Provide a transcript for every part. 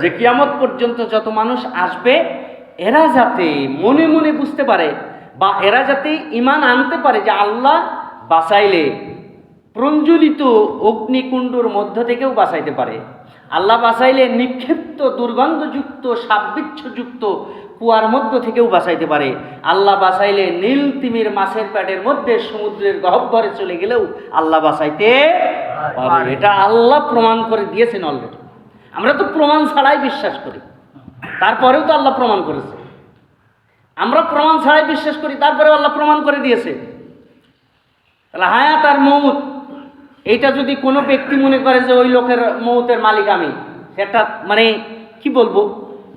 যে কিয়ামত পর্যন্ত যত মানুষ আসবে এরা যাতে মনে মনে বুঝতে পারে বা এরা যাতে ইমান আনতে পারে যে আল্লাহ বাঁচাইলে প্রঞ্জলিত অগ্নিকুণ্ডুর মধ্য থেকেও বাঁচাইতে পারে। আল্লাহ বাঁচাইলে নিক্ষিপ্ত দুর্গন্ধযুক্ত সাববিচ্ছযুক্ত কুয়ার মধ্য থেকেও বাঁচাইতে পারে। আল্লাহ বাঁচাইলে নীল তিমির মাছের প্যাটের মধ্যে সমুদ্রের গহ্বরে চলে গেলেও আল্লাহ বাঁচাইতে এটা আল্লাহ প্রমাণ করে দিয়েছেন অলরেডি আমরা তো প্রমাণ ছাড়াই বিশ্বাস করি। তারপরেও তো আল্লাহ প্রমাণ করেছে। আমরা প্রমাণ ছাড়াই বিশ্বাস করি, তারপরেও আল্লাহ প্রমাণ করে দিয়েছে। তাহলে হায়াত আর মৌত, এইটা যদি কোনো ব্যক্তি মনে করে যে ওই লোকের মৌতের মালিক আমি, সেটা মানে কি বলব?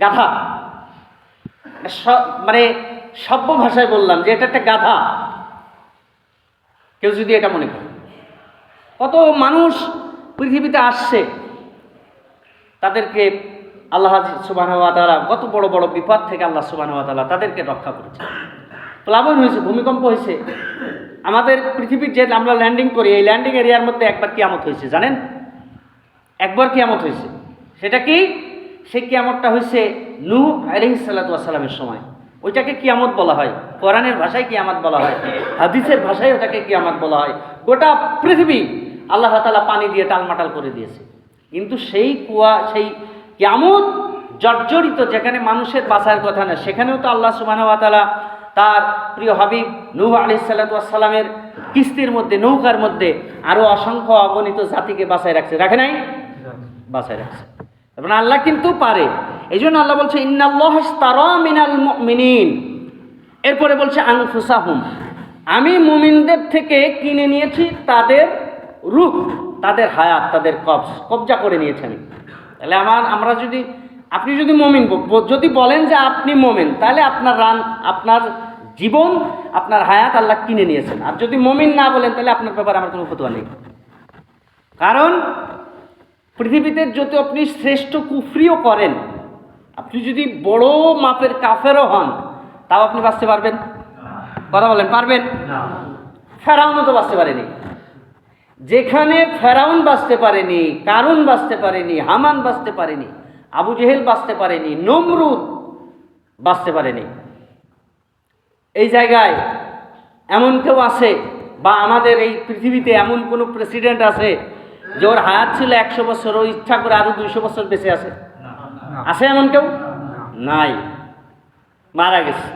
গাধা। মানে সভ্য ভাষায় বললাম যে এটা একটা গাধা। কেউ যদি এটা মনে করে। কত মানুষ পৃথিবীতে আসছে তাদেরকে আল্লাহ সুবাহ তালা কত বড় বড় বিপদ থেকে আল্লাহ সুবাহ তালা তাদেরকে রক্ষা করেছে। প্লাবন হয়েছে, ভূমিকম্প হয়েছে। আমাদের পৃথিবীর যে আমরা ল্যান্ডিং করি, এই ল্যান্ডিং এরিয়ার মধ্যে একবার কিয়ামত হয়েছে, জানেন? একবার কিয়ামত হয়েছে। সেটা কি? সেই কিয়ামতটা হয়েছে নূ আলহিসাল্লামের সময়। ওইটাকে কিয়ামত বলা হয়। কোরআনের ভাষায় কিয়ামত বলা হয়। হাদিসের ভাষায় ওটাকে কিয়ামত বলা হয়। গোটা পৃথিবী আল্লাহ তালা পানি দিয়ে টালমাটাল করে দিয়েছে। কিন্তু সেই কুয়া, সেই কেমন জর্জরিত, যেখানে মানুষের বাঁচার কথা না, সেখানেও তো আল্লাহ সুবাহ তার প্রিয় হাবিব নূহ আলি সাল্লাতামের কিস্তির মধ্যে, নৌকার মধ্যে আরও অসংখ্য অগণিত জাতিকে বাঁচায় রাখছে। রাখে নাই? বাঁচায় রাখছে। এবং আল্লাহ কিন্তু পারে। এই জন্য আল্লাহ বলছে, ইন্নাল্লাহ মিনাল মিনিন এরপরে বলছে আংফুসাহুম আমি মুমিনদের থেকে কিনে নিয়েছি তাদের রূপ। তাদের হায়াত তাদের কবজ কবজা করে নিয়েছেন। তাহলে আমার আমরা যদি আপনি যদি মমিন যদি বলেন যে আপনি মমিন তাহলে আপনার রান আপনার জীবন আপনার হায়াত আল্লাহ কিনে নিয়েছেন। আর যদি মমিন না বলেন তাহলে আপনার ব্যাপারে আমার কোনো ফতুয়া নেই। কারণ পৃথিবীতে যদি আপনি শ্রেষ্ঠ কুফরিও করেন আপনি যদি বড় মাপের কাফেরও হন তাও আপনি বাঁচতে পারবেন? কথা বলেন পারবেন? ফেরাউনও তো বাঁচতে পারেনি। যেখানে ফেরাউন বাঁচতে পারেনি, কারুন বাঁচতে পারেনি, হামান বাঁচতে পারেনি, আবু জেহেল বাঁচতে পারেনি, নমরুদ বাঁচতে পারেনি। এই জায়গায় এমন কেউ আছে বা আমাদের এই পৃথিবীতে এমন কোনো প্রেসিডেন্ট আছে যে ওর হায়াত ছিল একশো বছর, ও ইচ্ছা করে আরও দুইশো বছর বেঁচে আছে? আছে এমন কেউ? নাই। মারা গেছে।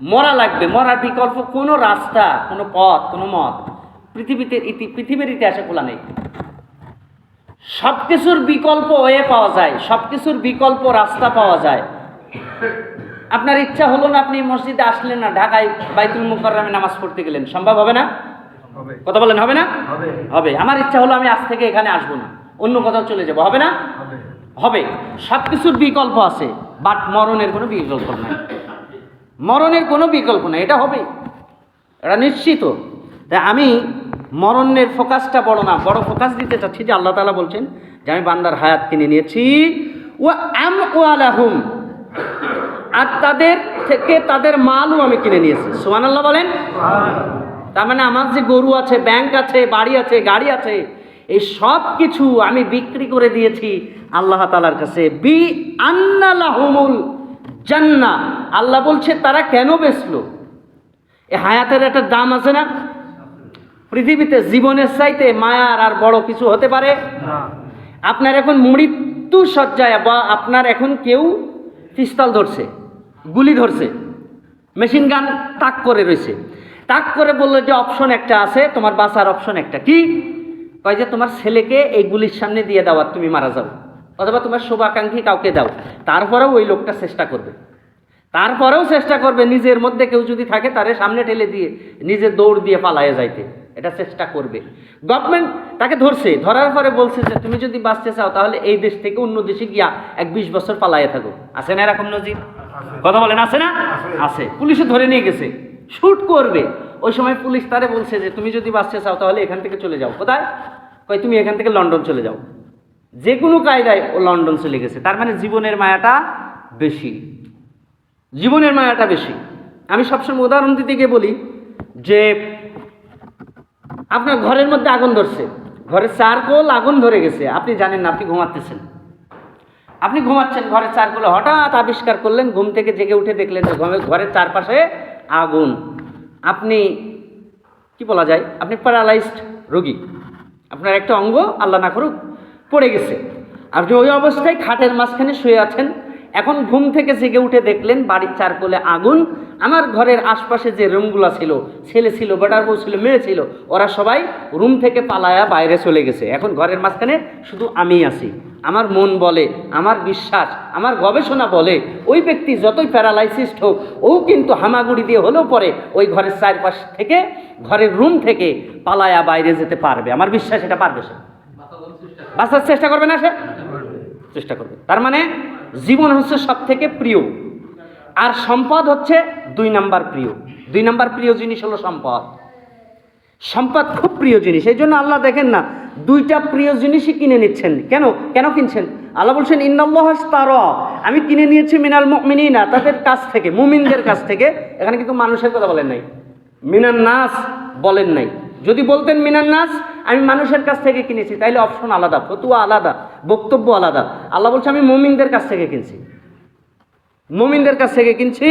মরা লাগবে, মরার বিকল্প কোনো রাস্তা, কোনো পথ, কোনো মত পৃথিবীতে ইতি পৃথিবীর ইতিহাসে খোলা নেই সব কিছুর বিকল্প ওয়ে পাওয়া যায় সব কিছুর বিকল্প রাস্তা পাওয়া যায়। আপনার ইচ্ছা হলো না আপনি মসজিদে আসলেন না ঢাকায় বাইতুল মুকাররমে নামাজ পড়তে গেলেন সম্ভব হবে না? হবে। কথা বলেন হবে না? হবে। হবে। আমার ইচ্ছা হলো আমি আজ থেকে এখানে আসব না অন্য কোথাও চলে যাব হবে না? হবে। হবে। সব কিছুর বিকল্প আছে বাট মরণের কোনো বিকল্প নাই। মরণের কোনো বিকল্প নাই এটা হবে। এটা নিশ্চিত। তাই আমি মরণের ফোকাসটা বড় না, বড় ফোকাস দিতে চাচ্ছি যে আল্লাহ তালা বলছেন যে আমি বান্দার হায়াত কিনে নিয়েছি। ও আম ওয়ালাহুম আর তাদের থেকে তাদের মালও আমি কিনে নিয়েছি। সোহান আল্লাহ বলেন? তার মানে আমার যে গরু আছে ব্যাংক আছে, বাড়ি আছে, গাড়ি আছে, এই সব কিছু আমি বিক্রি করে দিয়েছি আল্লাহ তালার কাছে। বি আন্নালাহুমুল জান্না আল্লাহ বলছে, তারা কেন বেচলো? এ হায়াতের একটা দাম আছে না? পৃথিবীতে জীবনের চাইতে মায়ার আর বড় কিছু হতে পারে? আপনার এখন মৃত্যু সজ্জায় বা আপনার এখন কেউ পিস্তল ধরছে গুলি ধরছে মেশিন গান তাক করে রয়েছে। তাক করে বলল যে অপশন একটা আছে তোমার বাঁচার অপশন একটা। কি? কয় যে তোমার ছেলেকে এই গুলির সামনে দিয়ে দাও আর তুমি মারা যাও। অথবা তোমার শুভাকাঙ্ক্ষী কাউকে দাও। তারপরেও ওই লোকটা চেষ্টা করবে। তারপরেও চেষ্টা করবে নিজের মধ্যে কেউ যদি থাকে তারে সামনে ঠেলে দিয়ে নিজে দৌড় দিয়ে পালায়ে যাইতে। এটা চেষ্টা করবে। গভর্নমেন্ট তাকে ধরছে ধরার পরে বলছে যে তুমি যদি বাঁচতে চাও তাহলে এই দেশ থেকে অন্য দেশে গিয়া এক বিশ বছর পালাইয়ে থাকো। আছে না এরকম নজির? কথা বলেন আছে না? আছে। পুলিশে ধরে নিয়ে গেছে। শুট করবে। ওই সময় পুলিশ তারে বলছে যে তুমি যদি বাঁচতে চাও তাহলে এখান থেকে চলে যাও। কোথায়? কই তুমি এখান থেকে লন্ডন চলে যাও। যে কোনো কায়দায় ও লন্ডন চলে গেছে। তার মানে জীবনের মায়াটা বেশি। জীবনের মায়াটা বেশি। আমি সবসময় উদাহরণ দিতে গিয়ে বলি যে আপনার ঘরের মধ্যে আগুন ধরছে। ঘরের চারকোল আগুন ধরে গেছে। আপনি জানেন না, আপনি ঘুমাতেছেন। আপনি ঘুমাচ্ছেন, ঘরের চারগুলো হঠাৎ আবিষ্কার করলেন, ঘুম থেকে জেগে উঠে দেখলেন যে ঘরের চারপাশে আগুন। আপনি কি বলা যায়? আপনি প্যারালাইজড রোগী। আপনার একটা অঙ্গ আল্লাহ না করুক, পড়ে গেছে। আপনি ওই অবস্থায় খাটের মাঝখানে শুয়ে আছেন এখন ঘুম থেকে জেগে উঠে দেখলেন বাড়ির চারকোলে আগুন। আমার ঘরের আশপাশে যে রুমগুলো ছিল, ছেলে ছিল, বেটার বউ ছিল, মেয়ে ছিল, ওরা সবাই রুম থেকে পালায়া বাইরে চলে গেছে। এখন ঘরের মাঝখানে শুধু আমি আছি। আমার মন বলে, আমার বিশ্বাস, আমার গবেষণা বলে, ওই ব্যক্তি যতই প্যারালাইসিস হোক, ও কিন্তু হামাগুড়ি দিয়ে হলেও পরে ওই ঘরের চারপাশ থেকে, ঘরের রুম থেকে পালায়া বাইরে যেতে পারবে। আমার বিশ্বাস এটা পারবে সে। বাঁচার চেষ্টা করবে না সে? চেষ্টা করবে। তার মানে জীবন হচ্ছে সব থেকে প্রিয়। আর সম্পদ হচ্ছে দুই নাম্বার প্রিয়। দুই নাম্বার প্রিয় জিনিস হলো সম্পদ। সম্পদ খুব প্রিয় জিনিস। এই জন্য আল্লাহ দেখেন না, দুইটা প্রিয় জিনিসই কিনে নিচ্ছেন। কেন? কেন কিনছেন? আল্লাহ বলছেন ইন্নাল্লাহাস তার আমি কিনে নিয়েছি মিনাল মিনিনা তাদের কাছ থেকে, মুমিনদের কাছ থেকে। এখানে কিন্তু মানুষের কথা বলেন নাই। মিনান নাস বলেন নাই। যদি বলতেন মিনান নাস, আমি মানুষের কাছ থেকে কিনেছি। তাইলে অপশন আলাদা, ফতুয়া আলাদা। বক্তব্য আলাদা। আল্লাহ বলছে, আমি মুমিনদের কাছ থেকে কিনছি। মুমিনদের কাছ থেকে কিনছি।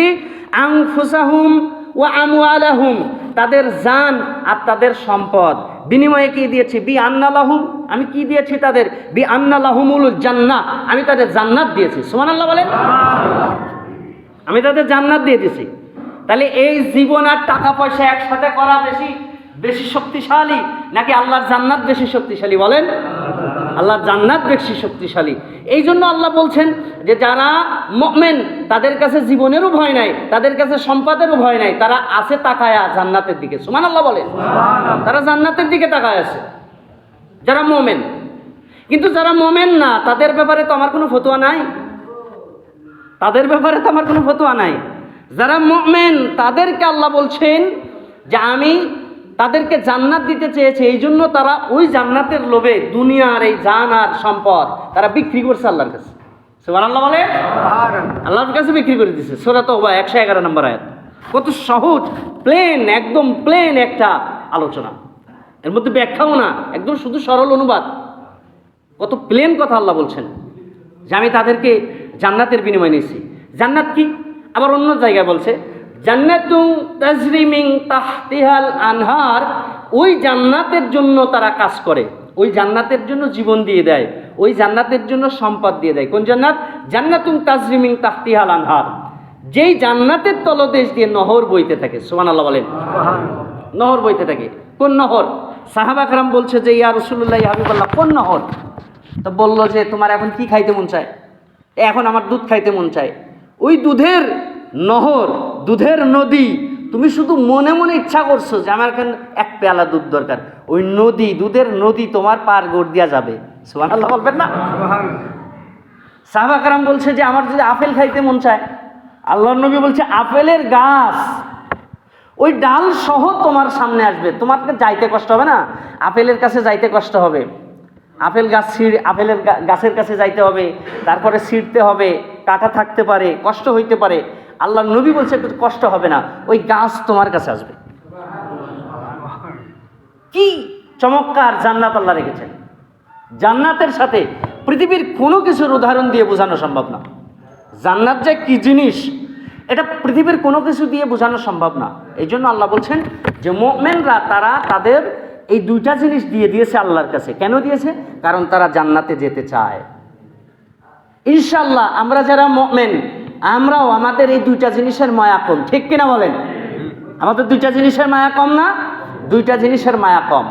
আংফুসাহুম ও আমওয়ালাহুম, তাদের জান আর তাদের সম্পদ। বিনিময়ে কি দিয়েছি? বি আন্নালাহুম আমি কি দিয়েছি তাদের? বি আন্নালাহুমুল জান্নাহ, আমি তাদের জান্নাত দিয়েছি। সোমান আল্লাহ বলেন। আমি তাদের জান্নাত দিয়ে দিয়েছি। তাহলে এই জীবন আর টাকা পয়সা একসাথে করা বেশি বেশি শক্তিশালী, নাকি আল্লাহর জান্নাত বেশি শক্তিশালী বলেন? আল্লাহর জান্নাত বেশি শক্তিশালী। এই জন্য আল্লাহ বলছেন যে যারা মেন তাদের কাছে জীবনেরও ভয় নাই তাদের কাছে সম্পাদেরও ভয় নাই তারা আছে তাকায়া জান্নাতের দিকে। সুমান আল্লাহ বলেন তারা জান্নাতের দিকে তাকায় আছে। যারা মোমেন। কিন্তু যারা মোমেন না তাদের ব্যাপারে তো আমার কোনো ফতোয়া নাই। তাদের ব্যাপারে তো আমার কোনো ফতোয়া নাই। যারা মুমিন তাদেরকে আল্লাহ বলছেন যে আমি তাদেরকে জান্নাত দিতে চেয়েছে, এই জন্য তারা ওই জান্নাতের লোভে দুনিয়ার এই জান আর সম্পদ তারা বিক্রি করছে আল্লাহর কাছে। আল্লাহ বলে? আল্লাহর কাছে বিক্রি করে দিছে। সোরা তো একশো এগারো নম্বর আয়াত। কত সহজ প্লেন একদম প্লেন একটা আলোচনা। এর মধ্যে ব্যাখ্যাও না, একদম শুধু সরল অনুবাদ। কত প্লেন কথা আল্লাহ বলছেন যে আমি তাদেরকে জান্নাতের বিনিময় নিয়েছি। জান্নাত কি? আবার অন্য জায়গায় বলছে জান্নাতু তাজরিমিং তাহতিহাল আনহার, ওই জান্নাতের জন্য তারা কাজ করে। ওই জান্নাতের জন্য জীবন দিয়ে দেয়, ওই জান্নাতের জন্য সম্পদ দিয়ে দেয়। কোন জান্নাত? জান্নাতুন তাজরিমিং তাহতিহাল আনহার। যেই জান্নাতের তলদেশ দিয়ে নহর বইতে থাকে সোমান আল্লাহ বলেন। নহর বইতে থাকে। কোন নহর? সাহাবাকরাম বলছে যে, ইয়া রসুল্লাহ হাবিবাল্লাহ, কোন নহর? তো বলল যে, তোমার এখন কি খাইতে মন চায়? এখন আমার দুধ খাইতে মন চায়। ওই দুধের নহর দুধের নদী। তুমি শুধু মনে মনে ইচ্ছা করছ যে আমার এখানে এক পেয়ালা দুধ দরকার। ওই নদী, দুধের নদী তোমার পার গড় দিয়া যাবে। সুমান আল্লাহ বলবেন না? সাহাবাকারাম বলছে যে আমার যদি আপেল খাইতে মন চায় আল্লাহ নবী বলছে, আপেলের গাছ, ওই ডাল সহ তোমার সামনে আসবে। তোমাকে যাইতে কষ্ট হবে না? আপেলের কাছে যাইতে কষ্ট হবে। আপেল গাছ ছিঁড়, আপেলের গাছের কাছে যাইতে হবে। তারপরে ছিঁড়তে হবে। কাটা থাকতে পারে, কষ্ট হইতে পারে। আল্লাহ নবী বলছে, একটু কষ্ট হবে না, ওই গাছ তোমার কাছে আসবে। কি চমৎকার জান্নাত আল্লাহ রেখেছেন। জান্নাতের সাথে পৃথিবীর কোনো কিছুর উদাহরণ দিয়ে বোঝানো সম্ভব না। জান্নাত যে কি জিনিস, এটা পৃথিবীর কোনো কিছু দিয়ে বোঝানো সম্ভব না। এই জন্য আল্লাহ বলছেন যে, মোমেনরা, তারা তাদের এই দুইটা জিনিস দিয়ে দিয়েছে আল্লাহর কাছে। কেন দিয়েছে? কারণ তারা জান্নাতে যেতে চায়। ইনশাল্লাহ আমরা যারা মোমেন আমরাও আমাদের এই দুইটা জিনিসের মায়া কম। ঠিক কিনা বলেন? আমাদের দুইটা জিনিসের মায়া কম না? দুইটা জিনিসের মায়া কম।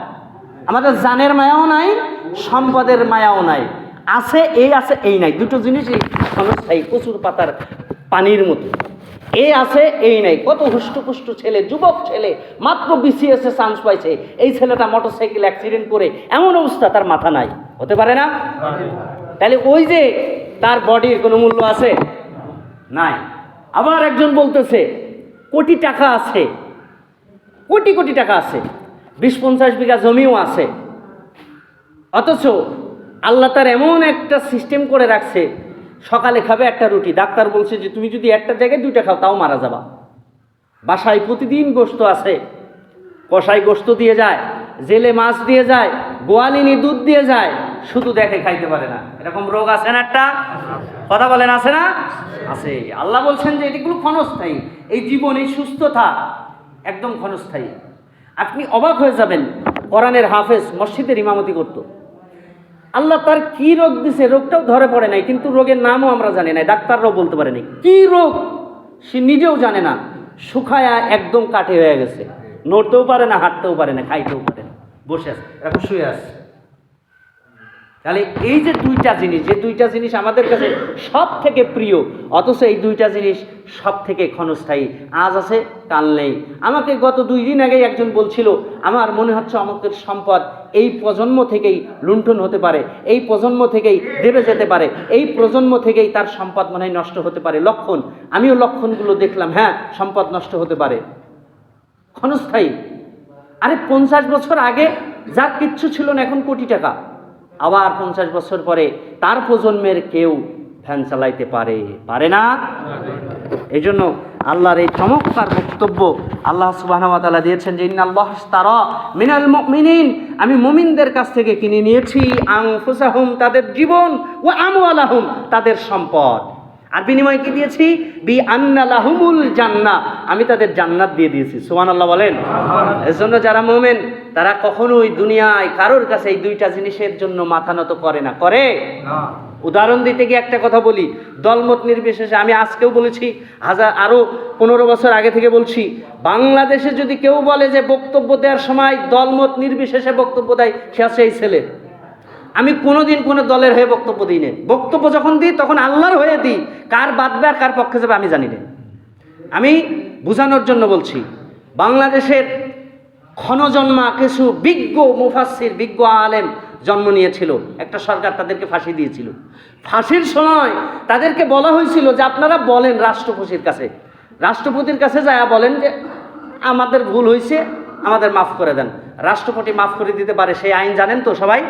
আমাদের জানের মায়াও নাই সম্পদের মায়াও নাই। আছে এই আছে এই নাই। দুটো জিনিসই ক্ষণস্থায়ী প্রচুর পাতার পানির মতো। এ আছে এই নাই। কত হুষ্টপুষ্ট ছেলে যুবক ছেলে মাত্র বিসিএসে চান্স পাইছে। এই ছেলেটা মোটরসাইকেল অ্যাক্সিডেন্ট করে এমন অবস্থা তার মাথা নাই। হতে পারে না? তাহলে ওই যে তার বডির কোনো মূল্য আছে? নাই। আবার একজন বলতেছে, কোটি টাকা আছে। কোটি কোটি টাকা আছে। বিশ পঞ্চাশ বিঘা জমিও আছে। অথচ আল্লাহ তার এমন একটা সিস্টেম করে রাখছে, সকালে খাবে একটা রুটি। ডাক্তার বলছে যে, তুমি যদি একটা জায়গায় দুইটা খাও, তাও মারা যাবা। বাসায় প্রতিদিন গোস্ত আছে। কষাই গোস্ত দিয়ে যায়, জেলে মাছ দিয়ে যায়, গোয়ালিনী দুধ দিয়ে যায়। শুধু দেখে খাইতে পারে না। এরকম রোগ আছে না একটা? কথা বলেন, আছে না? আছে। আল্লাহ বলছেন যে এগুলো ক্ষণস্থায়ী। এই জীবন, এই সুস্থতা একদম ক্ষণস্থায়ী। আপনি অবাক হয়ে যাবেন, কোরআনের হাফেজ মসজিদের ইমামতি করতো। আল্লাহ তার কি রোগ দিছে? রোগটাও ধরে পড়ে নাই, কিন্তু রোগের নামও আমরা জানি না ডাক্তাররাও বলতে পারেনি। কি রোগ? সে নিজেও জানে না। শুকায়া একদম কাঠে হয়ে গেছে। নড়তেও পারে না, হাঁটতেও পারে না, খাইতেও পারে না। বসে আছে এখন শুয়ে আছে। তাহলে এই যে দুইটা জিনিস, যে দুইটা জিনিস আমাদের কাছে সব থেকে প্রিয়, অথচ এই দুইটা জিনিস সব থেকে ক্ষণস্থায়ী, আজ আছে, কাল নেই। আমাকে গত দুই দিন আগেই একজন বলছিল, আমার মনে হচ্ছে আমাদের সম্পদ এই প্রজন্ম থেকেই লুণ্ঠন হতে পারে, এই প্রজন্ম থেকেই দেবে যেতে পারে, এই প্রজন্ম থেকেই তার সম্পদ মনে হয় নষ্ট হতে পারে। লক্ষণ, আমিও লক্ষণগুলো দেখলাম হ্যাঁ সম্পদ নষ্ট হতে পারে। ক্ষণস্থায়ী। আরে পঞ্চাশ বছর আগে যার কিচ্ছু ছিল না, এখন কোটি টাকা। আবার পঞ্চাশ বছর পরে তার প্রজন্মের কেউ ফ্যান চালাইতে পারে পারে না? এই জন্য আল্লাহর এই চমৎকার বক্তব্য আল্লাহ সুবাহতালা দিয়েছেন যে, ইন্নাল্লাহ তারা মিনাল মিনিন আমি মুমিনদের কাছ থেকে কিনে নিয়েছি আং ফুসাহুম তাদের জীবন ও আমু আলাহুম তাদের সম্পদ। আর বিনিময় কি দিয়েছি? বি আন্নালাহুমুল জান্না আমি তাদের জান্নাত দিয়ে দিয়েছি। সুমান আল্লাহ বলেন। এর জন্য যারা মোমেন তারা কখনোই দুনিয়ায় কারোর কাছে এই দুইটা জিনিসের জন্য মাথা নত করে না। করে? উদাহরণ দিতে গিয়ে একটা কথা বলি। দলমত নির্বিশেষে আমি আজকেও বলেছি হাজার আরও পনেরো বছর আগে থেকে বলছি বাংলাদেশে যদি কেউ বলে যে বক্তব্য দেওয়ার সময় দলমত নির্বিশেষে বক্তব্য দেয় সে আছে এই ছেলে। আমি কোনোদিন কোনো দলের হয়ে বক্তব্য দিই না। বক্তব্য যখন দিই তখন আল্লাহর হয়ে দিই। কার বাদবে আর কার পক্ষে যাবে আমি জানি না। আমি বোঝানোর জন্য বলছি বাংলাদেশের ক্ষণজন্মা কিছু বিজ্ঞ মুফাসির বিজ্ঞ আলেম জন্ম নিয়েছিল। একটা সরকার তাদেরকে ফাঁসি দিয়েছিল। ফাঁসির সময় তাদেরকে বলা হয়েছিল যে আপনারা বলেন রাষ্ট্রপতির কাছে। রাষ্ট্রপতির কাছে যায় বলেন যে আমাদের ভুল হয়েছে আমাদের মাফ করে দেন। রাষ্ট্রপতি মাফ করে দিতে পারে সেই আইন জানেন তো সবাই?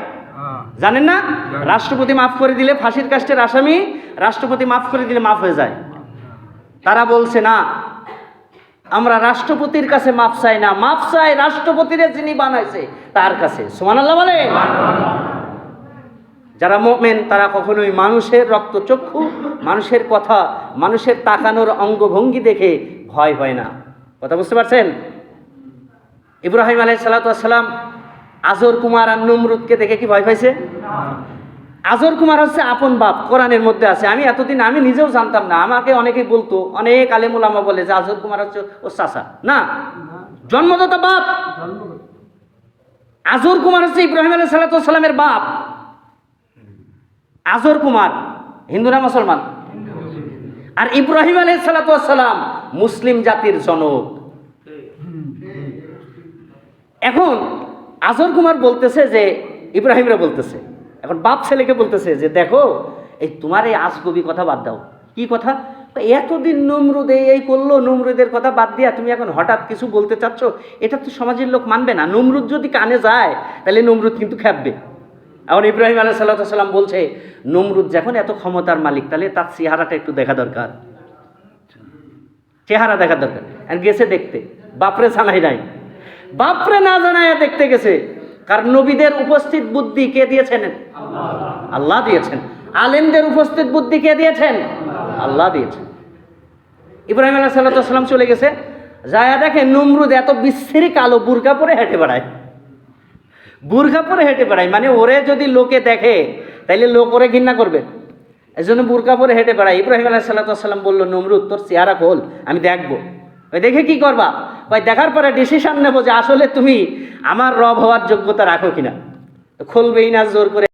জানেন না? রাষ্ট্রপতি মাফ করে দিলে ফাঁসির কাস্টের আসামি রাষ্ট্রপতি মাফ করে দিলে মাফ হয়ে যায়। তারা বলছে না আমরা রাষ্ট্রপতির কাছে মাপ চাই না। মাপ চাই রাষ্ট্রপতির যিনি বানাইছে, তার কাছে। সোমান আল্লাহ বলে যারা মোমেন, তারা কখনোই মানুষের রক্তচক্ষু, মানুষের কথা, মানুষের তাকানোর অঙ্গভঙ্গি দেখে ভয় হয় না। কথা বুঝতে পারছেন? ইব্রাহিম আলাই সালাতাম আজর, কুমার আর নমরুদকে দেখে কি ভয় পাইছে? আজর কুমার হচ্ছে আপন বাপ, কোরআনের মধ্যে আছে। আমি এতদিন, আমি নিজেও জানতাম না। আমাকে অনেকে বলতো, অনেক আলেমুলামা বলে যে আজর কুমার হচ্ছে ও চাষা না, জন্মদাতা বাপ। আজর কুমার হচ্ছে ইব্রাহিম আলাই সালাতামের বাপ। আজর কুমার, হিন্দু না মুসলমান? আর ইব্রাহিম আলাই সালাতাম মুসলিম জাতির জনক। এখন আজর কুমার বলতেছে যে, ইব্রাহিমরা বলতেছে এখন বাপ ছেলেকে বলতেছে যে, দেখো, এই তোমার এই আজগবি কথা বাদ দাও। কি কথা? এতদিন নমরুদ এই করল, নমরুদের কথা বাদ দিয়া তুমি এখন হঠাৎ কিছু বলতে চাচ্ছ? এটা তো সমাজের লোক মানবে না। নমরুদ যদি কানে যায়, তাহলে নমরুদ কিন্তু খেপবে এখন ইব্রাহিম আলাহ সাল্লাম বলছে, নমরুদ যখন এত ক্ষমতার মালিক, তাহলে তার চেহারাটা একটু দেখা দরকার। চেহারা দেখা দরকার। গেছে দেখতে। বাপরে জানাই নাই। বাপরে না জানায় দেখতে গেছে। কারণ নবীদের উপস্থিত বুদ্ধি কে দিয়েছেন? আল্লাহ দিয়েছেন। আলেমদের উপস্থিত বুদ্ধি কে দিয়েছেন? আল্লাহ দিয়েছেন। ইব্রাহিম আল্লাহ সাল্লাম চলে গেছে। যায়া দেখে নমরুদ এত বিশ্রী কালো বুরকা পরে হেঁটে বেড়ায়। বুরখা পরে হেঁটে বেড়ায়। মানে ওরে যদি লোকে দেখে, তাইলে লোক ওরে ঘৃণা করবে। এই জন্য বুরকা পরে হেঁটে বেড়ায়। ইব্রাহিম আলাহ সাল্লাম বলল, নমরুদ, তোর চেহারা খোল, আমি দেখব। দেখে কি করবা? ওই দেখার পরে ডিসিশন নেব যে আসলে তুমি আমার রব হওয়ার যোগ্যতা রাখো কিনা। খুলবেই না, জোর করে